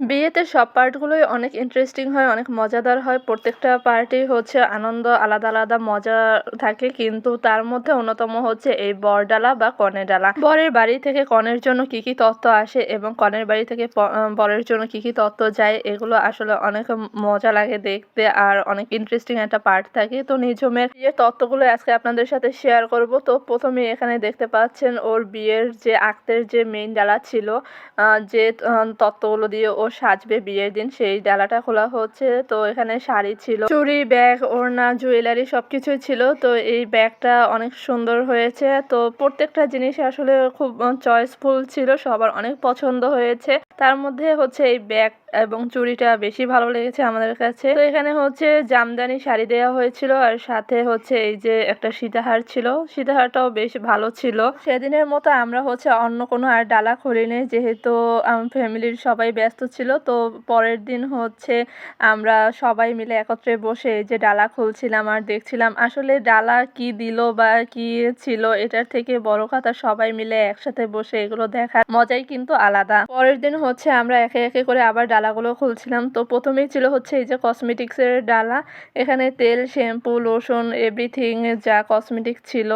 বিয়েতে সব পার্টগুলোই অনেক ইন্টারেস্টিং হয়, অনেক মজাদার হয়। প্রত্যেকটা পার্টি হচ্ছে আনন্দ, আলাদা আলাদা মজা থাকে, কিন্তু তার মধ্যে অন্যতম হচ্ছে এই বর ডালা বা কনের ডালা। বরের বাড়ি থেকে কনের জন্য কি কি তত্ত্ব আসে এবং কনের বাড়ি থেকে বরের জন্য কি কি তত্ত্ব যায়, এগুলো আসলে অনেক মজা লাগে দেখতে আর অনেক ইন্টারেস্টিং একটা পার্ট থাকে। তো নিঝুমের বিয়ের তত্ত্বগুলো আজকে আপনাদের সাথে শেয়ার করব। তো প্রথমে এখানে দেখতে পাচ্ছেন ওর বিয়ের যে আক্তের যে মেইন ডালা ছিল যে তত্ত্বগুলো দিয়ে ও সাজবে বিয়ের দিন, সেই ডালাটা খোলা হচ্ছে। তো এখানে শাড়ি ছিল চুরি ব্যাগ, ওড়না, জুয়েলারি সবকিছু ছিল। তো এই ব্যাগটা অনেক সুন্দর হয়েছে। তো প্রত্যেকটা জিনিস আসলে খুব চয়েসফুল ছিল, সবার অনেক পছন্দ হয়েছে। তার মধ্যে হচ্ছে এই ব্যাগ এবং চুড়িটা বেশি ভালো লেগেছে আমাদের কাছে। তো এখানে হচ্ছে জামদানি শাড়ি দেওয়া হয়েছিল আর সাথে হচ্ছে এই যে একটা সীতাহার ছিল। সীতাহারটাও বেশ ভালো ছিল। সেদিনের মতো আমরা হচ্ছে অন্য কোনো আর ডালা খুলিনি, যেহেতু ফ্যামিলির সবাই ব্যস্ত ছিল। তো পরের দিন হচ্ছে আমরা সবাই মিলে একত্রে বসে যে ডালা খুলছিলাম আর দেখছিলাম আসলে ডালা কি দিল বা কি ছিল এটার থেকে বড় কথা সবাই মিলে একসাথে বসে এগুলো দেখার মজাই কিন্তু আলাদা। পরের দিন হচ্ছে আমরা একে একে করে আবার ডালাগুলো খুলছিলাম। তো প্রথমেই ছিল হচ্ছে এই যে কসমেটিক্সের ডালা। এখানে তেল শ্যাম্পু লোশন এভরিথিং যা কসমেটিক ছিল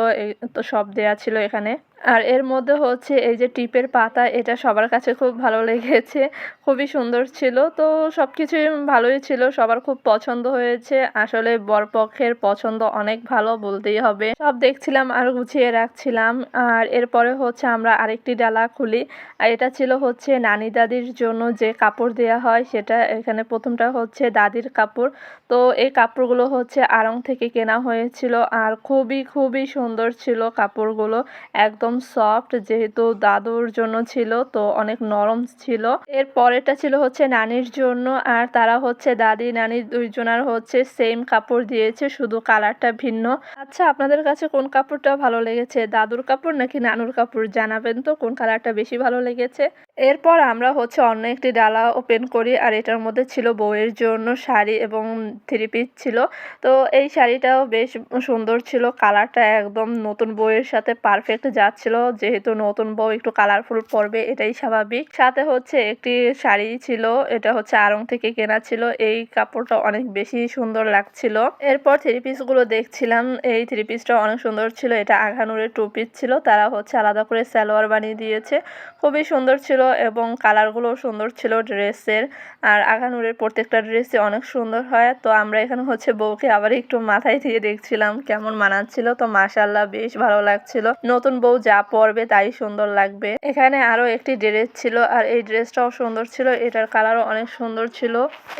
তো সব দেয়া ছিল এখানে। আর এর মধ্যে হচ্ছে এই যে টিপের পাতা, এটা সবার কাছে খুব ভালো লেগেছে, খুবই সুন্দর ছিল। তো সব কিছুই ভালোই ছিল, সবার খুব পছন্দ হয়েছে। আসলে বরপক্ষের পছন্দ অনেক ভালো, বলতেই হবে। সব দেখছিলাম আর গুছিয়ে রাখছিলাম। আর এরপরে হচ্ছে আমরা আরেকটি ডালা খুলি। আর এটা ছিল হচ্ছে নানি দাদির জন্য যে কাপড় দেয়া হয়, সেটা এখানে প্রথমটা হচ্ছে দাদির কাপড়। তো এই কাপড়গুলো হচ্ছে আড়ং থেকে কেনা হয়েছিল। আর খুবই খুবই সুন্দর ছিল কাপড়গুলো। একদম সফট যেহেতু দাদুর জন্য ছিল, তো অনেক নরম ছিল। এর পরেরটা ছিল হচ্ছে নানির জন্য, আর তারা হচ্ছে দাদি, নানি দুইজনার হচ্ছে সেম কাপড় দিয়েছে, শুধু কালারটা ভিন্ন। আচ্ছা আপনাদের কাছে কোন কাপড়টা ভালো লেগেছে, দাদুর কাপড় নাকি নানুর কাপড়? জানাবেন তো, কোন কালারটা বেশি ভালো লেগেছে? এরপর আমরা হচ্ছে অন্য একটি ডালা ওপেন করি, আর এটার মধ্যে ছিল বউয়ের জন্য শাড়ি এবং থ্রি পিস ছিল। তো এই শাড়িটাও বেশ সুন্দর ছিল কালারটা একদম নতুন বউয়ের সাথে পারফেক্ট যাচ্ছিল। যেহেতু নতুন বউ একটু কালারফুল পরবে, এটাই স্বাভাবিক। সাথে হচ্ছে একটি শাড়ি ছিল, এটা হচ্ছে আড়ং থেকে কেনা ছিল। এই কাপড়টা অনেক বেশি সুন্দর লাগছিল। এরপর থ্রি পিসগুলো দেখছিলাম, এই থ্রি পিসটা অনেক সুন্দর ছিল। এটা আঘানুরের টু পিস ছিল, তারা হচ্ছে আলাদা করে সালোয়ার বানিয়ে দিয়েছে। খুবই সুন্দর ছিল এবং কালারগুলোও সুন্দর ছিল ড্রেসের। আর আঘানুরের প্রত্যেকটা ড্রেসই অনেক সুন্দর হয়। তো আমরা এখানে হচ্ছে বউকে আবার একটু মাথায় দিয়ে দেখছিলাম কেমন মানাচ্ছিল। তো মাশাল্লাহ বেশ ভালো লাগছিল। নতুন বউ যা পরবে তাই সুন্দর লাগবে। এখানে আরও একটি ড্রেস ছিল আর এই ড্রেসটাও সুন্দর ছিল। এটার কালারও অনেক সুন্দর ছিল।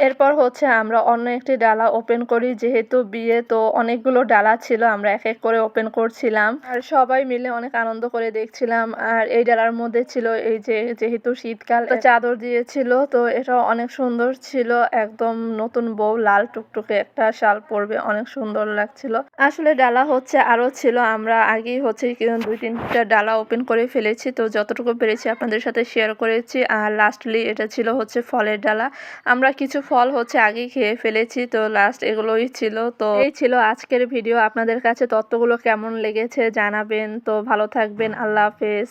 এরপর হচ্ছে আমরা অন্য একটি ডালা ওপেন করি। যেহেতু বিয়ে, তো অনেকগুলো ডালা ছিল। আমরা এক এক করে ওপেন করছিলাম। আর সবাই মিলে অনেক আনন্দ করে দেখছিলাম। আর এই ডালার মধ্যে ছিল এই যে যেহেতু শীতকাল চাদর দিয়েছিল তো এটা অনেক সুন্দর ছিল। একদম নতুন বউ লাল টুকটুকে একটা শাল পরবে অনেক সুন্দর লাগছিল। আসলে ডালা হচ্ছে আরও ছিল আমরা আগেই হচ্ছে দুই তিনটা ডালা ওপেন করে ফেলেছি। তো যতটুকু পেরেছি আপনাদের সাথে শেয়ার করেছি। আর লাস্টলি এটা ছিল হচ্ছে ফলের ডালা। আমরা কিছু ফল হচ্ছে আগেই খেয়ে ফেলেছি তো লাস্ট এগুলোই ছিল। তো এই ছিল আজকের ভিডিও। আপনাদের কাছে তত্ত্বগুলো কেমন লেগেছে জানাবেন। তো ভালো থাকবেন। আল্লাহ হাফেজ।